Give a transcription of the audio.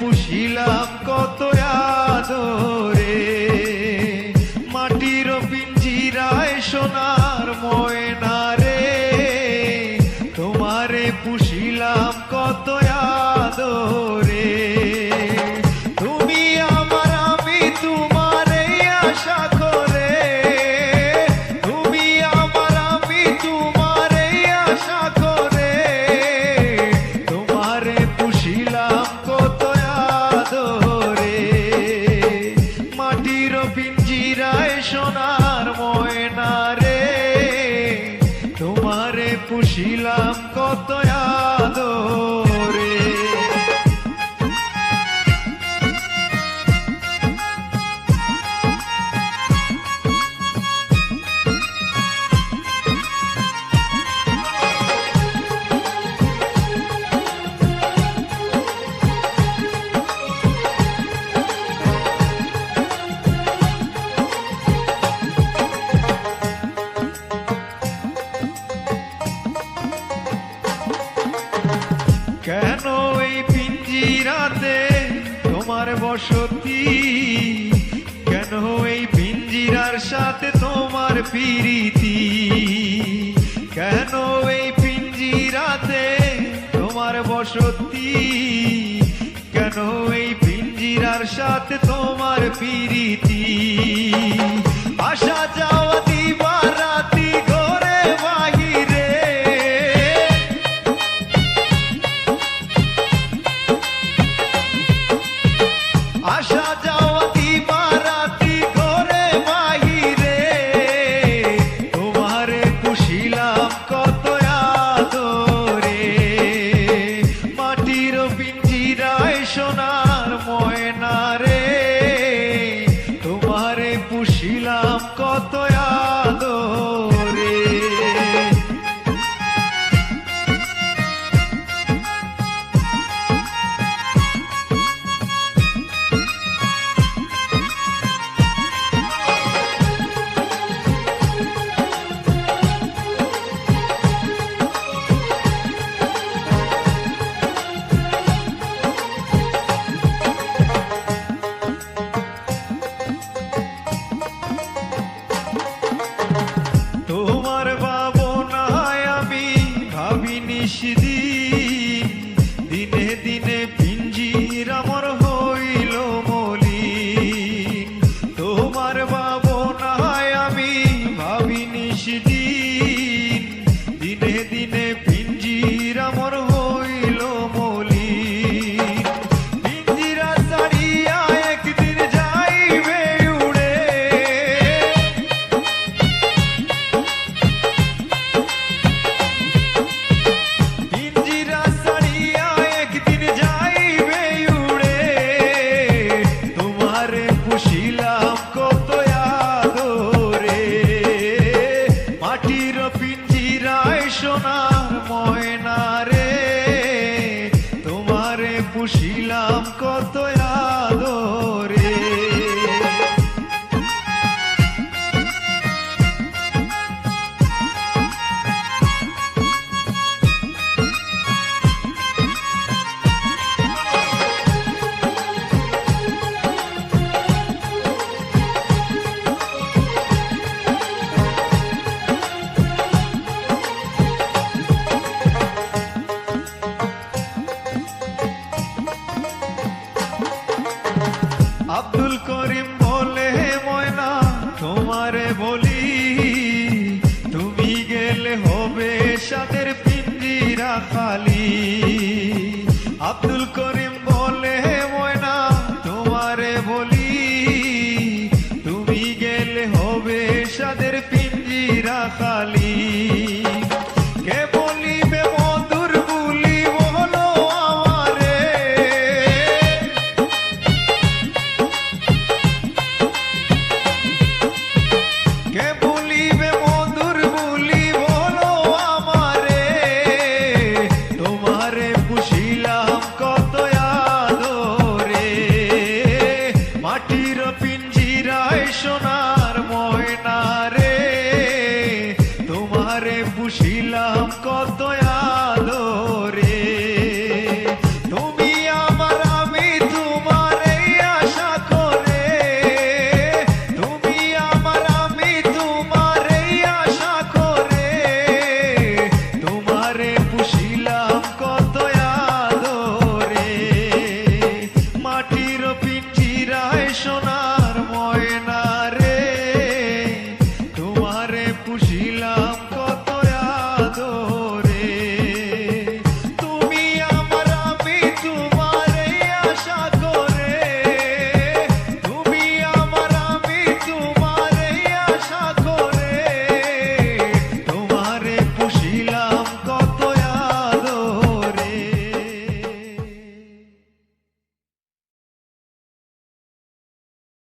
পুষিলাম কত আদরে। মাটির পিঞ্জিরায় সোনার ময়না রে। তোমারে পুষিলাম কত পুষিলাম কত বসতি কেন এই পিঞ্জিরার সাথে তোমার পিরিতি? কেন এই পিঞ্জিরাতে তোমার বসতি? কেন এই পিঞ্জিরার সাথে তোমার পিরিতি? আসা যাওয়া তোমারে বলি তুমি গেলে হবে সাদের পিন্দিরা খালি